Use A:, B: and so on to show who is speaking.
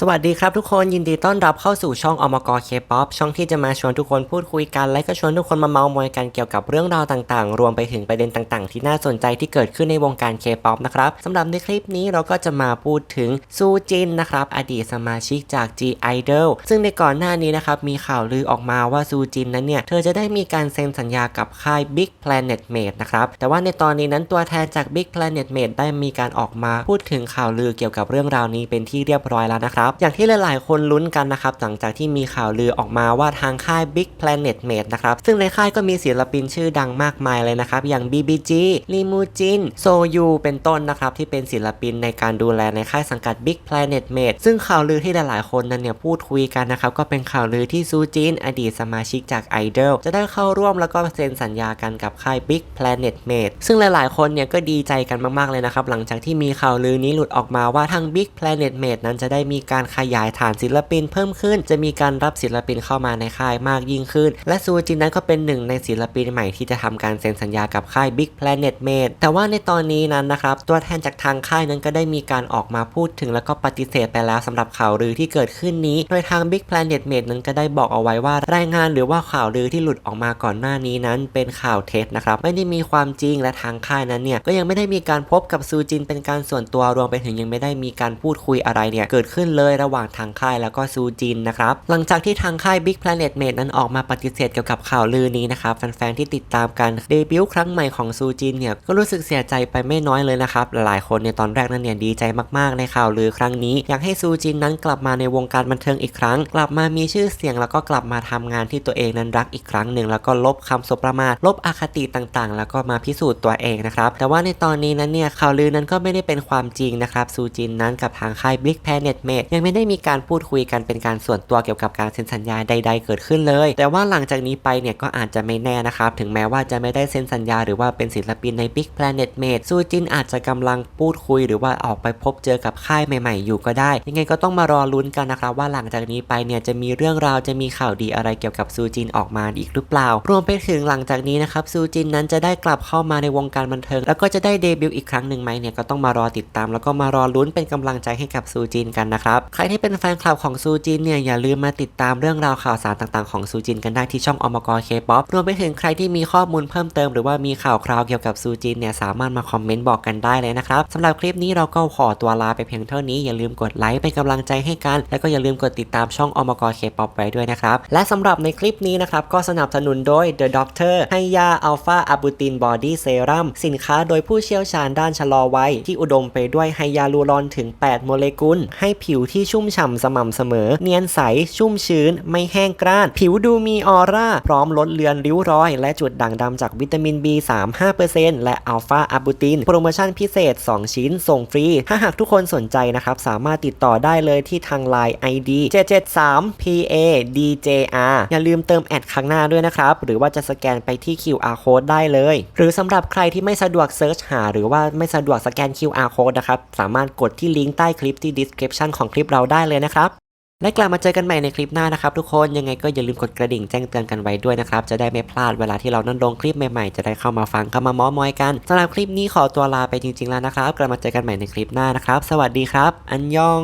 A: สวัสดีครับทุกคนยินดีต้อนรับเข้าสู่ช่องอมกเคป๊อปช่องที่จะมาชวนทุกคนพูดคุยกัน และก็ชวนทุกคนมาเมาส์มอยกันเกี่ยวกับเรื่องราวต่างๆ รวมไปถึงประเด็นต่างๆ ที่น่าสนใจที่เกิดขึ้นในวงการเคป๊อปนะครับสำหรับในคลิปนี้เราก็จะมาพูดถึงซูจินนะครับอดีตสมาชิกจาก G Idol ซึ่งในก่อนหน้านี้นะครับมีข่าวลือออกมาว่าซูจินนั้นเนี่ยเธอจะได้มีการเซ็นสัญญากับค่าย Big Planet Made นะครับแต่ว่าในตอนนี้นั้นตัวแทนจาก Big Planet Made ได้มีการออกมาพูดถึงข่าวลือเกี่ยวกับเรื่องราวนี้เป็นที่เรียบร้อยแล้วนะครับอย่างที่หลายๆ คนลุ้นกันนะครับหลังจากที่มีข่าวลือออกมาว่าทางค่าย Big Planet Made นะครับซึ่งในค่ายก็มีศิลปินชื่อดังมากมายเลยนะครับ อย่าง BBG ลีมูจินโซยูเป็นต้นนะครับ ที่เป็นศิลปินในการดูแลในค่ายสังกัด Big Planet Made ซึ่งข่าวลือที่หลายๆ คนนั้นเนี่ยพูดคุยกันนะครับ ก็เป็นข่าวลือที่ซูจินอดีตสมาชิกจาก Idol จะได้เข้าร่วมแล้วก็เซ็นสัญญากันกับค่าย Big Planet Made ซึ่งหลายๆ คนเนี่ยก็ดีใจกันมากๆเลยนะครับหลังจากที่มีข่าวลือนี้หลุดออกมาว่าทาง Big Planet Made นั้นจะได้มีการขยายฐานศิลปินเพิ่มขึ้น จะมีการรับศิลปินเข้ามาในค่ายมากยิ่งขึ้น และซูจินนั้นก็เป็นหนึ่งในศิลปินใหม่ที่จะทำการเซ็นสัญญากับค่าย Big Planet Made แต่ว่าในตอนนี้นั้นนะครับตัวแทนจากทางค่ายนั้นก็ได้มีการออกมาพูดถึงแล้วก็ปฏิเสธไปแล้วสำหรับข่าวลือที่เกิดขึ้นนี้ โดยทาง Big Planet Made นั้นก็ได้บอกเอาไว้ว่ารายงานหรือว่าข่าวลือที่หลุดออกมาก่อนหน้านี้นั้น เป็นข่าวเท็จนะครับไม่ได้มีความจริงและทางค่ายนั้นเนี่ยก็ยังไม่ได้มีการพบกับซูจินเป็นการส่วนตัวรวมไปถึงยังไม่ได้มีการพูดคุยอะไรเนี่ยเกิดขึ้นเลยระหว่างทางค่ายแล้วก็ซูจินนะครับหลังจากที่ทางค่าย Big Planet Made นั้นออกมาปฏิเสธเกี่ยวกับข่าวลือนี้นะครับแฟนๆที่ติดตามกันเดบิวต์ครั้งใหม่ของซูจินเนี่ยก็รู้สึกเสียใจไปไม่น้อยเลยนะครับหลายคนในตอนแรกนั้นเนี่ยดีใจมากๆในข่าวลือครั้งนี้ อยากให้ซูจินนั้นกลับมาในวงการบันเทิงอีกครั้ง กลับมามีชื่อเสียงแล้วก็กลับมาทำงานที่ตัวเองนั้นรักอีกครั้งหนึ่งแล้วก็ลบคำสบประมาทลบอคติต่างๆ แล้วก็มาพิสูจน์ตัวเองนะครับแต่ว่าในตอนนี้นั้นเนี่ยข่าวลือนั้นก็ไม่ได้เป็นความจริงนะครับซูจินนั้นกับทางค่าย Big Planet Made ยังไม่ได้มีการพูดคุยกันเป็นการส่วนตัวเกี่ยวกับการเซ็นสัญญาใด ๆ เกิดขึ้นเลย แต่ว่าหลังจากนี้ไปเนี่ยก็อาจจะไม่แน่นะครับ ถึงแม้ว่าจะไม่ได้เซ็นสัญญาหรือว่าเป็นศิลปินใน Big Planet Made ซูจินอาจจะกำลังพูดคุย หรือว่าออกไปพบเจอกับค่ายใหม่ ๆ อยู่ก็ได้ ยังไงก็ต้องมารอลุ้นกันนะครับว่าหลังจากนี้ไปเนี่ยจะมีเรื่องราวจะมีข่าวดีอะไรเกี่ยวกับซูจินออกมาอีกหรือเปล่า รวมไปถึงหลังจากนี้นะครับซูจินนั้นจะได้กลับเข้ามาในวงการบันเทิง แล้วก็จะได้เดบิวต์อีกครั้งหนึ่งไหมเนี่ยก็ต้องมารอติดตาม แล้วก็มารอลุ้นเป็นกำลังใจให้กับซูจินกันนะครับใครที่เป็นแฟนคลับของซูจินเนี่ยอย่าลืมมาติดตามเรื่องราวข่าวสารต่างๆของซูจินกันได้ที่ช่องอมกเคป๊อปรวมไปถึงใครที่มีข้อมูลเพิ่มเติมหรือว่ามีข่าวคราวเกี่ยวกับซูจินเนี่ยสามารถมาคอมเมนต์บอกกันได้เลยนะครับสำหรับคลิปนี้เราก็ขอตัวลาไปเพียงเท่านี้อย่าลืมกดไลค์เป็นกำลังใจให้กัน แล้วก็อย่าลืมกดติดตามช่องอมกเคป๊อปไว้ด้วยนะครับและสำหรับในคลิปนี้นะครับก็สนับสนุนโดย The Doctor ให้ยาอัลฟาอะบูตินบอดี้เซรั่มสินค้าโดยผู้เชี่ยวชาญด้านชะลอวัยที่อุดมไปด้วยไฮยาลูรอนถึง 8 โมเลกุล ให้ผิวที่ชุ่มฉ่ำสม่ำเสมอ เนียนใส ชุ่มชื้น ไม่แห้งกร้าน ผิวดูมีออร่า พร้อมลดเลือนริ้วรอย และจุดด่างดำจากวิตามิน B3 5%และอัลฟาอะบูติน โปรโมชั่นพิเศษ 2 ชิ้น ส่งฟรี ถ้าหากทุกคนสนใจนะครับ สามารถติดต่อได้เลยที่ทาง Line ID 773 PA DJR อย่าลืมเติมแอดข้างหน้าด้วยนะครับ หรือว่าจะสแกนไปที่ QR code ได้เลย หรือสำหรับใครที่ไม่สะดวกเซิร์ชหา หรือว่าไม่สะดวกสแกน QR code นะครับ สามารถกดที่ลิงก์ใต้คลิปที่ description ของคลิปเราได้เลยนะครับ และกลับมาเจอกันใหม่ในคลิปหน้านะครับทุกคนยังไงก็อย่าลืมกดกระดิ่งแจ้งเตือนกันไว้ด้วยนะครับ จะได้ไม่พลาดเวลาที่เรานั่นลงคลิปใหม่ๆ จะได้เข้ามาฟังเข้ามาม้อมอยกันสำหรับคลิปนี้ขอตัวลาไปจริงๆแล้วนะครับ กลับมาเจอกันใหม่ในคลิปหน้านะครับ สวัสดีครับ อันยอง